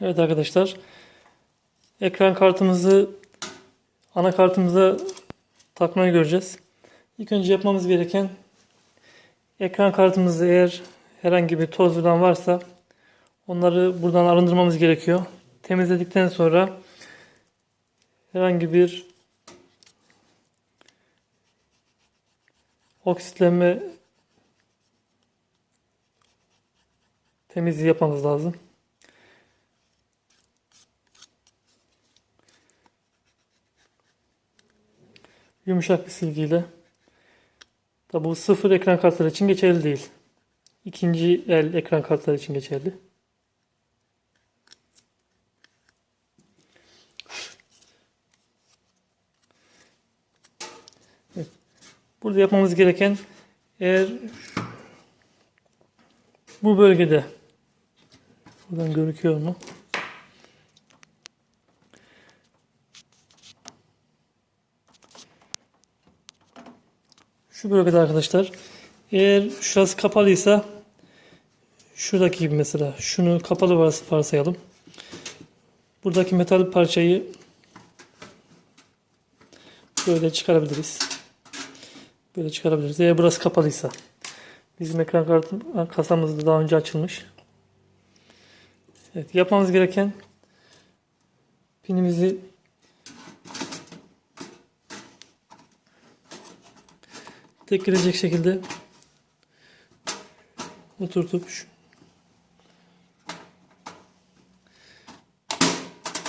Evet arkadaşlar. Ekran kartımızı anakartımıza takmayı göreceğiz. İlk önce yapmamız gereken ekran kartımızda eğer herhangi bir toz falan varsa onları buradan arındırmamız gerekiyor. Temizledikten sonra herhangi bir oksitlenme temizliği yapmamız lazım. Yumuşak bir silgiyle. Tabi bu sıfır ekran kartları için geçerli değil. İkinci el ekran kartları için geçerli. Burada yapmamız gereken eğer bu bölgede buradan gözüküyor mu? Şu bölgede arkadaşlar eğer şurası kapalıysa şuradaki gibi mesela şunu kapalı vars- varsayalım. Buradaki metal parçayı böyle çıkarabiliriz. Böyle çıkarabiliriz. Eğer burası kapalıysa. Bizim ekran kartı kasamız da daha önce açılmış. Evet, yapmamız gereken pinimizi tek girecek şekilde oturtup şu-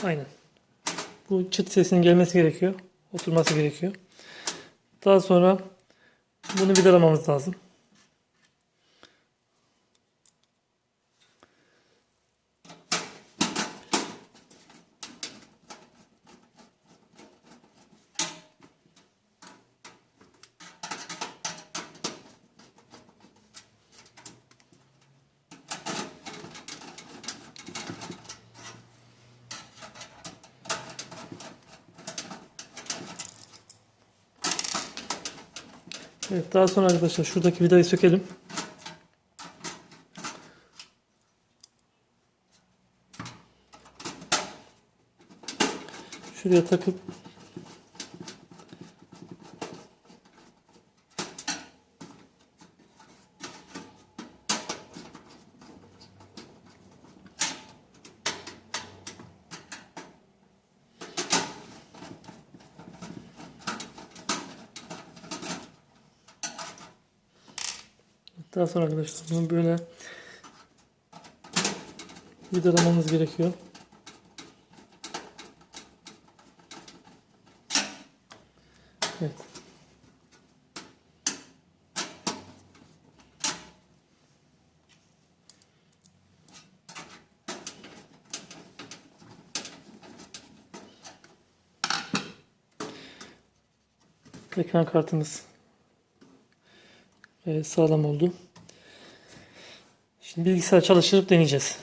aynen. Bu çıt sesinin gelmesi gerekiyor oturması gerekiyor. Daha sonra bunu vidalamamız lazım Evet daha sonra arkadaşlar şuradaki vidayı sökelim. Şuraya takıp daha sonra arkadaşlar bunu böyle vidalamamız gerekiyor. Evet. Ekran kartımız sağlam oldu. Şimdi bilgisayar çalıştırıp deneyeceğiz.